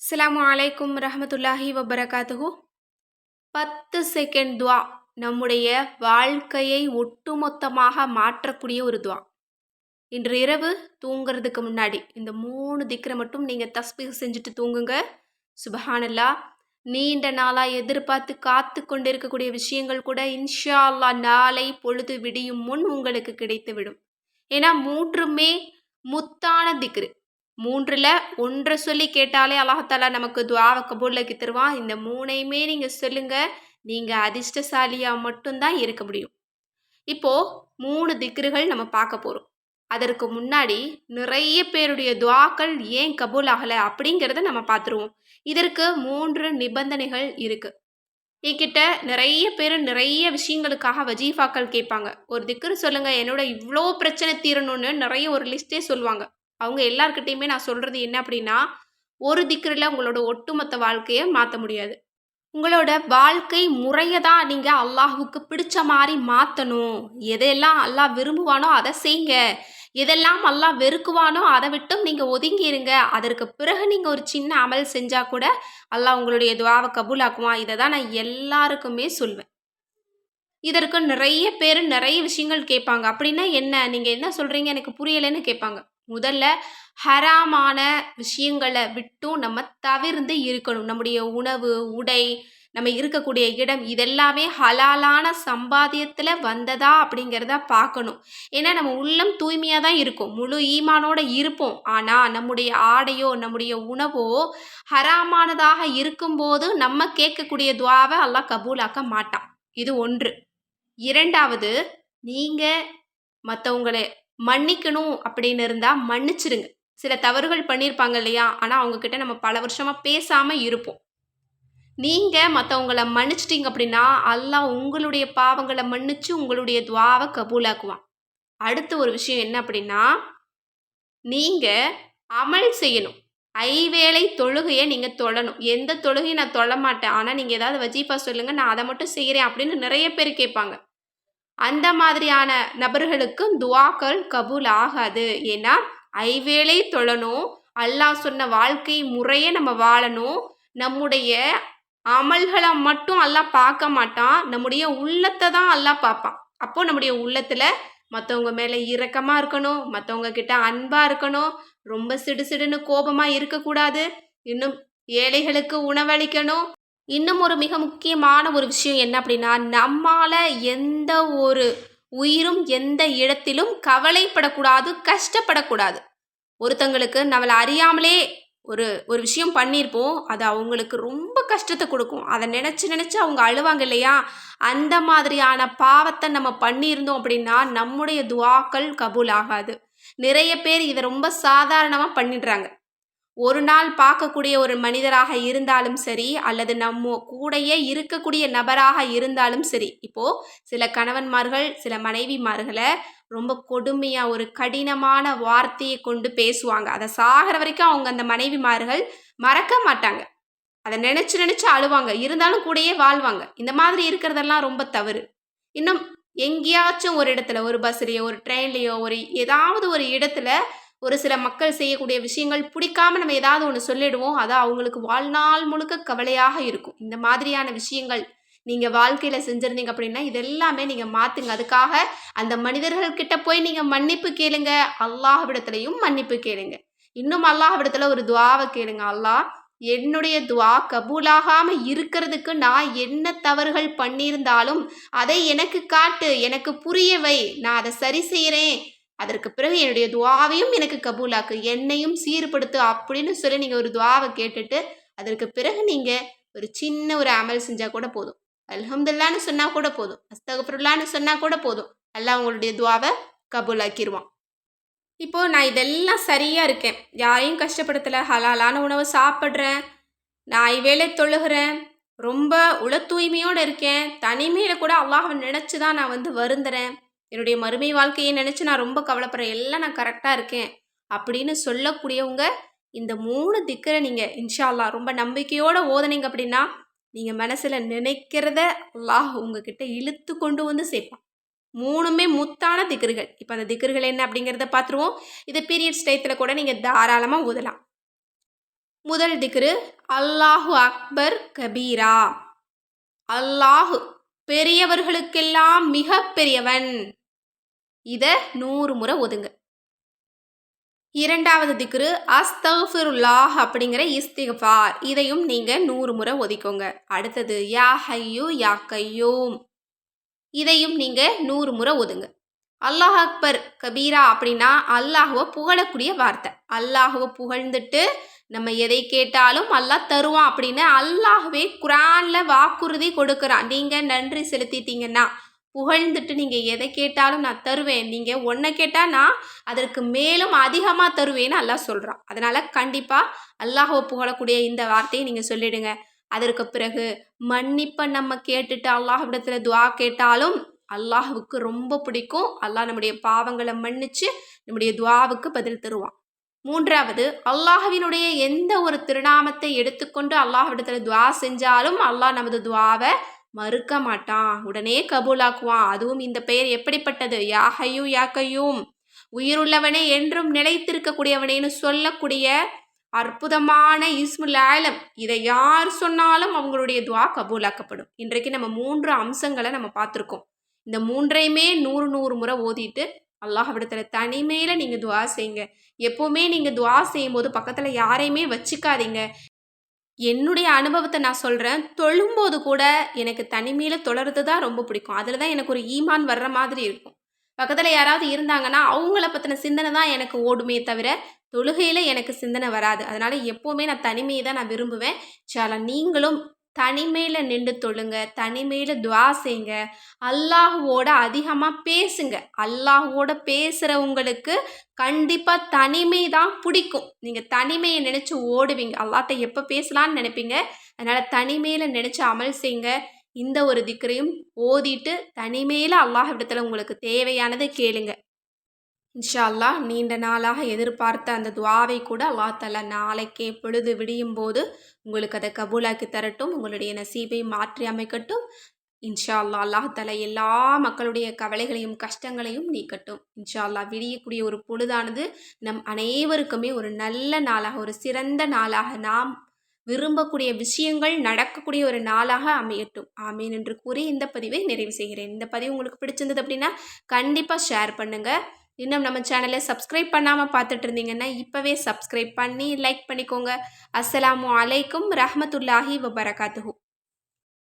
அஸ்லாம் அலைக்கும் ரஹமத்துல்லாஹி வபரகாத்துகு பத்து செகண்ட் துவா நம்முடைய வாழ்க்கையை ஒட்டுமொத்தமாக மாற்றக்கூடிய ஒரு துவா இன்று இரவு தூங்குறதுக்கு முன்னாடி இந்த மூணு திக்கரை மட்டும் நீங்கள் தஸ்பீஹ் செஞ்சுட்டு தூங்குங்க. சுபஹானல்லா நீண்ட நாளாக எதிர்பார்த்து காத்து கொண்டிருக்கக்கூடிய விஷயங்கள் கூட இன்ஷா நாளை பொழுது விடியும் முன் உங்களுக்கு கிடைத்து விடும் ஏன்னா மூன்றுமே முத்தான திக்ரு. மூன்றில் ஒன்றை சொல்லி கேட்டாலே அல்லாஹாலா நமக்கு துவாவை கபூல்லாக்கி தருவான் இந்த மூணையுமே நீங்கள் சொல்லுங்கள் நீங்கள் அதிர்ஷ்டசாலியாக மட்டும்தான் இருக்க முடியும். இப்போது மூணு திக்ருகள் நம்ம பார்க்க போகிறோம் அதற்கு முன்னாடி நிறைய பேருடைய துவாக்கள் ஏன் கபூல் ஆகலை அப்படிங்கிறத நம்ம பார்த்துருவோம். இதற்கு மூன்று நிபந்தனைகள் இருக்குது என்கிட்ட நிறைய பேர் நிறைய விஷயங்களுக்காக வஜீஃபாக்கள் கேட்பாங்க. ஒரு திக்ரு சொல்லுங்கள் என்னோட இவ்வளோ பிரச்சனை தீரணும்னு நிறைய ஒரு லிஸ்ட்டே சொல்லுவாங்க. அவங்க எல்லாருக்கிட்டேயுமே நான் சொல்கிறது என்ன அப்படின்னா ஒரு திக்ரில் உங்களோட ஒட்டுமொத்த வாழ்க்கையை மாற்ற முடியாது. உங்களோட வாழ்க்கை முறையை தான் நீங்கள் அல்லாஹுக்கு பிடிச்ச மாதிரி மாற்றணும் எதையெல்லாம் அல்லாஹ் விரும்புவானோ அதை செய்யுங்க எதெல்லாம் அல்லாஹ் வெறுக்குவானோ அதை விட்டும் நீங்கள் ஒதுங்கிருங்க அதற்கு பிறகு நீங்கள் ஒரு சின்ன அமல் செஞ்சால் கூட அல்லாஹ் உங்களுடைய துவாவை கபூலாக்குவான். இதை தான் நான் எல்லாருக்குமே சொல்வேன். இதற்கு நிறைய பேர் நிறைய விஷயங்கள் கேட்பாங்க. அப்படின்னா என்ன? நீங்கள் என்ன சொல்கிறீங்க எனக்கு புரியலைன்னு கேட்பாங்க. முதல்ல ஹராமான விஷயங்களை விட்டும் நம்ம தவிர்ந்து இருக்கணும். நம்முடைய உணவு உடை நம்ம இருக்கக்கூடிய இடம் இதெல்லாமே ஹலாலான சம்பாத்தியத்தில் வந்ததா அப்படிங்கிறத பார்க்கணும். ஏன்னா நம்ம உள்ளம் தூய்மையாக தான் இருக்கும். முழு ஈமானோடு இருப்போம். ஆனால் நம்முடைய ஆடையோ நம்முடைய உணவோ ஹராமானதாக இருக்கும்போது நம்ம கேட்கக்கூடிய துவாவை எல்லாம் கபூலாக்க மாட்டான். இது ஒன்று. இரண்டாவது நீங்கள் மற்றவங்களை மன்னிக்கணும் அப்படின்னு இருந்தால் மன்னிச்சிடுங்க சில தவறுகள் பண்ணியிருப்பாங்க இல்லையா? ஆனால் அவங்கக்கிட்ட நம்ம பல வருஷமாக பேசாமல் இருப்போம். நீங்கள் மற்றவங்கள மன்னிச்சிட்டிங்க அப்படின்னா அல்லாஹ் உங்களுடைய பாவங்களை மன்னிச்சு உங்களுடைய துவாவை கபூலாக்குவான். அடுத்த ஒரு விஷயம் என்ன அப்படின்னா நீங்கள் அமல் செய்யணும். ஐவேளை தொழுகையை நீங்கள் தொழணும். எந்த தொழுகையும் நான் தொழ மாட்டேன். ஆனால் நீங்கள் ஏதாவது வஜீஃபா சொல்லுங்கள் நான் அதை மட்டும் செய்கிறேன் அப்படின்னு நிறைய பேர் கேட்பாங்க. அந்த மாதிரியான நபர்களுக்கும் துவாக்கள் கபூல் ஆகாது ஏன்னா ஐவேளை தொழணும் அல்லாஹ் சொன்ன வாழ்க்கை முறையை நம்ம வாழணும். நம்முடைய அமல்களை மட்டும் எல்லாம் பார்க்க மாட்டான். நம்முடைய உள்ளத்தை தான் எல்லாம் பார்ப்பான். அப்போ நம்முடைய உள்ளத்தில் மற்றவங்க மேலே இரக்கமாக இருக்கணும் மற்றவங்க கிட்ட அன்பாக இருக்கணும். ரொம்ப சிடு சிடுன்னு கோபமாக இருக்கக்கூடாது. இன்னும் ஏழைகளுக்கு உணவளிக்கணும். இன்னும் ஒரு மிக முக்கியமான ஒரு விஷயம் என்ன அப்படின்னா நம்மால் எந்த ஒரு உயிரும் எந்த இடத்திலும் கவலைப்படக்கூடாது கஷ்டப்படக்கூடாது. ஒருத்தங்களுக்கு நம்மளை அறியாமலே ஒரு ஒரு விஷயம் பண்ணியிருப்போம். அது அவங்களுக்கு ரொம்ப கஷ்டத்தை கொடுக்கும். அதை நினச்சி நினச்சி அவங்க அழுவாங்க இல்லையா? அந்த மாதிரியான பாவத்தை நம்ம பண்ணியிருந்தோம் அப்படின்னா நம்முடைய துவாக்கள் கபூல் ஆகாது. நிறைய பேர் இதை ரொம்ப சாதாரணமாக பண்ணிடுறாங்க. ஒரு நாள் பார்க்கக்கூடிய ஒரு மனிதராக இருந்தாலும் சரி அல்லது நம்ம கூடையே இருக்கக்கூடிய நபராக இருந்தாலும் சரி. இப்போது சில கணவன்மார்கள் சில மனைவிமார்களை ரொம்ப கொடுமையாக ஒரு கடினமான வார்த்தையை கொண்டு பேசுவாங்க. அதை சாகிற வரைக்கும் அவங்க அந்த மனைவிமார்கள் மறக்க மாட்டாங்க. அதை நினச்சி நினச்சி அழுவாங்க. இருந்தாலும் கூடயே வாழ்வாங்க. இந்த மாதிரி இருக்கிறதெல்லாம் ரொம்ப தவறு. இன்னும் எங்கேயாச்சும் ஒரு இடத்துல ஒரு பஸ்லேயோ ஒரு ட்ரெயின்லேயோ ஒரு ஏதாவது ஒரு இடத்துல ஒரு சில மக்கள் செய்யக்கூடிய விஷயங்கள் பிடிக்காம நம்ம ஏதாவது ஒன்று சொல்லிடுவோம். அது அவங்களுக்கு வாழ்நாள் முழுக்க கவலையாக இருக்கும். இந்த மாதிரியான விஷயங்கள் நீங்கள் வாழ்க்கையில் செஞ்சுருந்தீங்க அப்படின்னா இதெல்லாமே நீங்கள் மாற்றுங்க அதுக்காக அந்த மனிதர்கள்கிட்ட போய் நீங்கள் மன்னிப்பு கேளுங்க. அல்லாஹ்விடத்துலையும் மன்னிப்பு கேளுங்க. இன்னும் அல்லாஹ்விடத்தில் ஒரு துவாவை கேளுங்க. அல்லாஹ் என்னுடைய துவா கபூலாகாமல் இருக்கிறதுக்கு நான் என்ன தவறுகள் பண்ணியிருந்தாலும் அதை எனக்கு காட்டு எனக்கு புரியவை. நான் அதை சரி செய்கிறேன் அதற்கு பிறகு என்னுடைய துவாவையும் எனக்கு கபூலாக்கு. என்னையும் சீர்படுத்து அப்படின்னு சொல்லி நீங்கள் ஒரு துவாவை கேட்டுட்டு அதற்கு பிறகு நீங்கள் ஒரு சின்ன ஒரு அமல் செஞ்சால் கூட போதும். அல்ஹம்துல்லான்னு சொன்னால் கூட போதும். அஸ்தகபுருல்லான்னு சொன்னால் கூட போதும். அல்லாஹ் உங்களுடைய துவாவை கபூலாக்கிடுவான் இப்போது நான் இதெல்லாம் சரியாக இருக்கேன். யாரையும் கஷ்டப்படுத்தலை. ஹலாலான உணவை சாப்பிட்றேன். நான் வேலை தொழுகிறேன். ரொம்ப உள தூய்மையோடு இருக்கேன். தனிமையில் கூட அல்லாஹை நினச்சி தான் நான் வந்து வருந்துறேன். என்னுடைய மறுமை வாழ்க்கையை நினச்சி நான் ரொம்ப கவலைப்படுறேன். எல்லாம் நான் கரெக்டாக இருக்கேன். அப்படின்னு சொல்லக்கூடியவங்க இந்த மூணு திக்கரை நீங்கள் இன்ஷால்லா ரொம்ப நம்பிக்கையோடு ஓதனீங்க அப்படின்னா நீங்கள் மனசில் நினைக்கிறத அல்லாஹ் உங்ககிட்ட இழுத்து கொண்டு வந்து சேர்ப்பான். மூணுமே முத்தான திக்கர்கள். இப்போ அந்த திக்கர்கள் என்ன அப்படிங்கிறத பார்த்துருவோம். இதை பீரியட்ஸ் டயத்தில் கூட நீங்கள் தாராளமாக ஓதலாம். முதல் திக்ரு அல்லாஹு அக்பர் கபீரா. அல்லாஹு பெரியவர்களுக்கெல்லாம் மிக பெரியவன். இதை நூறு முறை ஒதுங்க. இரண்டாவது திக்ரு அஸ்தஃபிருல்லாஹ் அப்படிங்கிற இஸ்திஃபார் இதையும் நீங்கள் நூறு முறை ஒதுக்கோங்க அடுத்தது யா ஹையூ யா கையூம். இதையும் நீங்கள் நூறு முறை ஒதுங்க. அல்லாஹ் அக்பர் கபீரா அப்படின்னா அல்லாஹுவை புகழக்கூடிய வார்த்தை. அல்லாஹுவை புகழ்ந்துட்டு நம்ம எதை கேட்டாலும் அல்லாஹ் தருவான் அப்படின்னு அல்லாஹ்வே குரானில் வாக்குறுதி கொடுக்குறான். நீங்கள் நன்றி செலுத்திட்டீங்கன்னா புகழ்ந்துட்டு நீங்கள் எதை கேட்டாலும் நான் தருவேன். நீங்கள் ஒன்றை கேட்டால் நான் அதற்கு மேலும் அதிகமாக தருவேன்னு அல்லாஹ் சொல்கிறான் அதனால் கண்டிப்பாக அல்லாஹுவை புகழக்கூடிய இந்த வார்த்தையை நீங்கள் சொல்லிடுங்க. அதற்கு பிறகு மன்னிப்பை நம்ம கேட்டுட்டு அல்லாஹ்விடத்தில் துவா கேட்டாலும் அல்லாஹுவுக்கு ரொம்ப பிடிக்கும். அல்லாஹ் நம்முடைய பாவங்களை மன்னிச்சு நம்முடைய துவாவுக்கு பதில் தருவான். மூன்றாவது அல்லாஹுவினுடைய எந்த ஒரு திருநாமத்தை எடுத்துக்கொண்டு அல்லாஹ்விடத்தில் துவா செஞ்சாலும் அல்லாஹ் நமது துவாவை மறுக்க மாட்டான். உடனே கபூலாக்குவான். அதுவும் இந்த பெயர் எப்படிப்பட்டது? யாகையும் யாக்கையும் உயிருள்ளவனே என்றும் நிலைத்திருக்கக்கூடியவனேன்னு சொல்லக்கூடிய அற்புதமான இஸ்முல் ஆலம். இதை யார் சொன்னாலும் அவங்களுடைய துவா கபூலாக்கப்படும். இன்றைக்கு நம்ம மூன்று அம்சங்களை நம்ம பார்த்துருக்கோம். இந்த மூன்றையுமே நூறு நூறு முறை ஓதிட்டு அல்லாஹ்விடத்தில் தனிமையில் நீங்கள் துவா செய்யுங்க. எப்போவுமே நீங்கள் துவா செய்யும்போது பக்கத்தில் யாரையுமே வச்சுக்காதீங்க. என்னுடைய அனுபவத்தை நான் சொல்கிறேன் தொழும்போது கூட எனக்கு தனிமையில் தொழறது தான் ரொம்ப பிடிக்கும். அதில் தான் எனக்கு ஒரு ஈமான் வர்ற மாதிரி இருக்கும். பக்கத்தில் யாராவது இருந்தாங்கன்னா அவங்கள பற்றின சிந்தனை தான் எனக்கு ஓடுமே தவிர தொழுகையில் எனக்கு சிந்தனை வராது. அதனால் எப்போவுமே நான் தனிமையை தான் நான் விரும்புவேன். சால நீங்களும் தனிமையில் நின்று தொழுங்க தனிமையில் துவா செய்ங்க. அல்லாஹுவோட அதிகமாக பேசுங்க. அல்லாஹுவோட பேசுகிறவங்களுக்கு கண்டிப்பாக தனிமை தான் பிடிக்கும். நீங்கள் தனிமையை நினச்சி ஓடுவீங்க. அல்லாட்ட எப்போ பேசலான்னு நினைப்பீங்க? அதனால் தனிமையில் நினச்சி அமல் செய்யுங்க இந்த ஒரு திக்கரையும் ஓதிட்டு தனிமையில் அல்லாஹ் இடத்துல உங்களுக்கு தேவையானதை கேளுங்க. இன்ஷா அல்லாஹ் நீண்ட நாளாக எதிர்பார்த்த அந்த துவாவை கூட அல்லா தலா நாளைக்கே பொழுது விடியும் போது உங்களுக்கு அதை கபூலாக்கி தரட்டும் உங்களுடைய நசீபை மாற்றி அமைக்கட்டும். இன்ஷா அல்லா அல்லாஹ் தலா எல்லா மக்களுடைய கவலைகளையும் கஷ்டங்களையும் நீக்கட்டும். இன்ஷா அல்லா விடியக்கூடிய ஒரு பொழுதானது நம் அனைவருக்குமே ஒரு நல்ல நாளாக ஒரு சிறந்த நாளாக நாம் விரும்பக்கூடிய விஷயங்கள் நடக்கக்கூடிய ஒரு நாளாக அமையட்டும். ஆமீன் என்று கூறி இந்த பதிவை நிறைவு செய்கிறேன். இந்த பதிவு உங்களுக்கு பிடிச்சிருந்தது அப்படின்னா கண்டிப்பாக ஷேர் பண்ணுங்கள் இன்னும் நம்ம சேனலை சப்ஸ்கிரைப் பண்ணாமல் பார்த்துட்டு இருந்தீங்கன்னா இப்போவே சப்ஸ்கிரைப் பண்ணி லைக் பண்ணிக்கோங்க. அஸ்ஸலாமு அலைக்கும் ரஹமத்துல்லாஹி வபரகாத்துஹூ.